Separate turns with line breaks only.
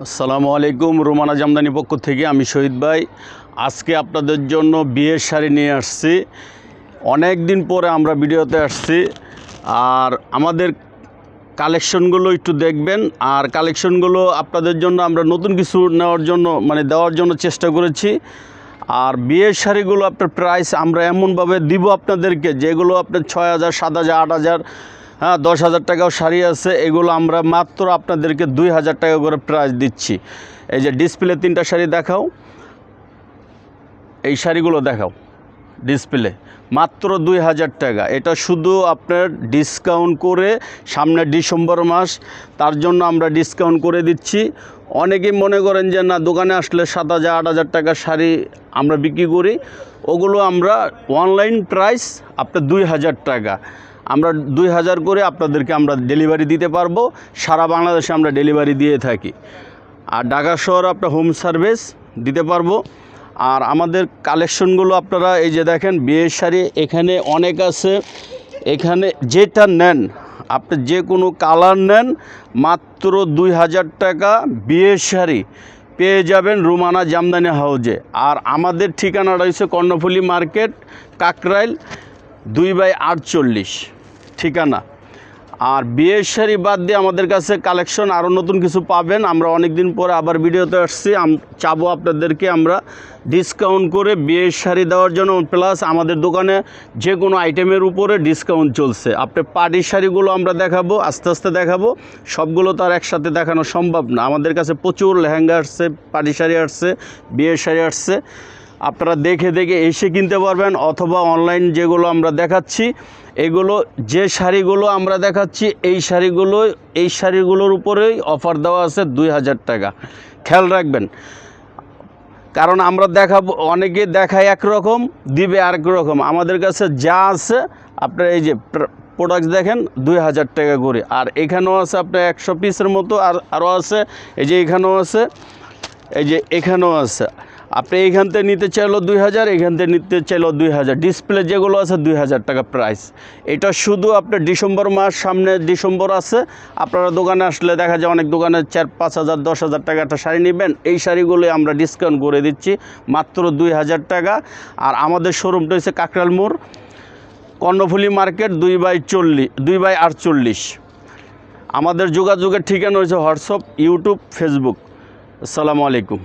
আসসালামু আলাইকুম, রোমানা জামদানি পক্ষ থেকে আমি শহীদ ভাই। আজকে আপনাদের জন্য বিয়ের শাড়ি নিয়ে আসছি। অনেক দিন পরে আমরা ভিডিওতে আসছি। আর আমাদের কালেকশনগুলো একটু দেখবেন। আর কালেকশনগুলো আপনাদের জন্য আমরা নতুন কিছু নেওয়ার জন্য মানে দেওয়ার জন্য চেষ্টা করেছি। আর বিয়ের শাড়িগুলো আপনার প্রাইস আমরা এমনভাবে দিব আপনাদেরকে, যেগুলো আপনার ছয় হাজার, সাত হাজার, আট হাজার হ্যাঁ দশ হাজার টাকাও শাড়ি আছে। এগুলো আমরা মাত্র আপনাদেরকে দুই হাজার টাকা করে প্রাইস দিচ্ছি। এই যে ডিসপ্লে তিনটা শাড়ি দেখাও। এই শাড়িগুলো দেখাও ডিসপ্লে মাত্র দুই হাজার টাকা। এটা শুধু আপনার ডিসকাউন্ট করে সামনে ডিসেম্বর মাস, তার জন্য আমরা ডিসকাউন্ট করে দিচ্ছি। অনেকেই মনে করেন যে, না, দোকানে আসলে সাত হাজার, আট হাজার টাকার শাড়ি আমরা বিক্রি করি। ওগুলো আমরা অনলাইন প্রাইস আপনার দুই হাজার টাকা। আমরা দুই হাজার করে আপনাদেরকে আমরা ডেলিভারি দিতে পারব। সারা বাংলাদেশে আমরা ডেলিভারি দিয়ে থাকি। আর ঢাকা শহর আপনার হোম সার্ভিস দিতে পারব। আর আমাদের কালেকশনগুলো আপনারা এই যে দেখেন, বিয়ের শাড়ি এখানে অনেক আছে। এখানে যেটা নেন, আপনি যে কোনো কালার নেন, মাত্র দুই হাজার টাকা বিয়ের শাড়ি পেয়ে যাবেন রুমানা জামদানি হাউজে। আর আমাদের ঠিকানাটা হচ্ছে কর্ণফুলি মার্কেট, কাকরাইল দুই বাই আটচল্লিশ, ঠিকানা। আর বিয়ের শাড়ি বাদ দিয়ে আমাদের কাছে কালেকশন আরও নতুন কিছু পাবেন। আমরা অনেক দিন পরে আবার ভিডিওতে আসছি। চাবো আপনাদেরকে আমরা ডিসকাউন্ট করে বিয়ের শাড়ি দেওয়ার জন্য প্লাস আমাদের দোকানে যে কোনো আইটেমের উপরে ডিসকাউন্ট চলছে। আপনি পার্টি শাড়িগুলো আমরা দেখাবো, আস্তে আস্তে দেখাবো। সবগুলো তো আর একসাথে দেখানো সম্ভব না। আমাদের কাছে প্রচুর লেহেঙ্গা আসছে পার্টি শাড়ি আসছে, বিয়ের শাড়ি আসছে। আপনারা দেখে দেখে এসে কিনতে পারবেন অথবা অনলাইন যেগুলো আমরা দেখাচ্ছি, এগুলো যে শাড়িগুলো আমরা দেখাচ্ছি, এই শাড়িগুলো, এই শাড়িগুলোর উপরেই অফার দেওয়া আছে দুই হাজার টাকা। খেয়াল রাখবেন। কারণ আমরা দেখাবো, অনেকে দেখায় একরকম, দিবে আরেক রকম। আমাদের কাছে যা আছে, আপনার এই যে প্রোডাক্ট দেখেন, দুই হাজার টাকা করে। আর এখানেও আছে আপনার একশো পিসের মতো আর আরও আছে। এই যে এখানেও আছে, এই যে এখানেও আছে। আপনি এইখান থেকে নিতে চাইলো দুই হাজার, এখান থেকে নিতে চাইলো দুই হাজার। ডিসপ্লে যেগুলো আছে দুই হাজার টাকা প্রাইস এটা শুধু আপনার ডিসেম্বর মাস, সামনে ডিসেম্বর আছে। আপনারা দোকানে আসলে দেখা যায় অনেক দোকানে চার, পাঁচ হাজার, দশ হাজার টাকা একটা শাড়ি নেবেন। এই শাড়িগুলোই আমরা ডিসকাউন্ট করে দিচ্ছি, মাত্র দুই হাজার টাকা। আর আমাদের শোরুমটা হচ্ছে কাকরাল মোড়, কর্ণফুলি মার্কেট, দুই বাই চল্লিশ দুই বাই আটচল্লিশ। আমাদের যোগাযোগের ঠিকানা হচ্ছে হোয়াটসঅ্যাপ, ইউটিউব, ফেসবুক। আসসালামু আলাইকুম।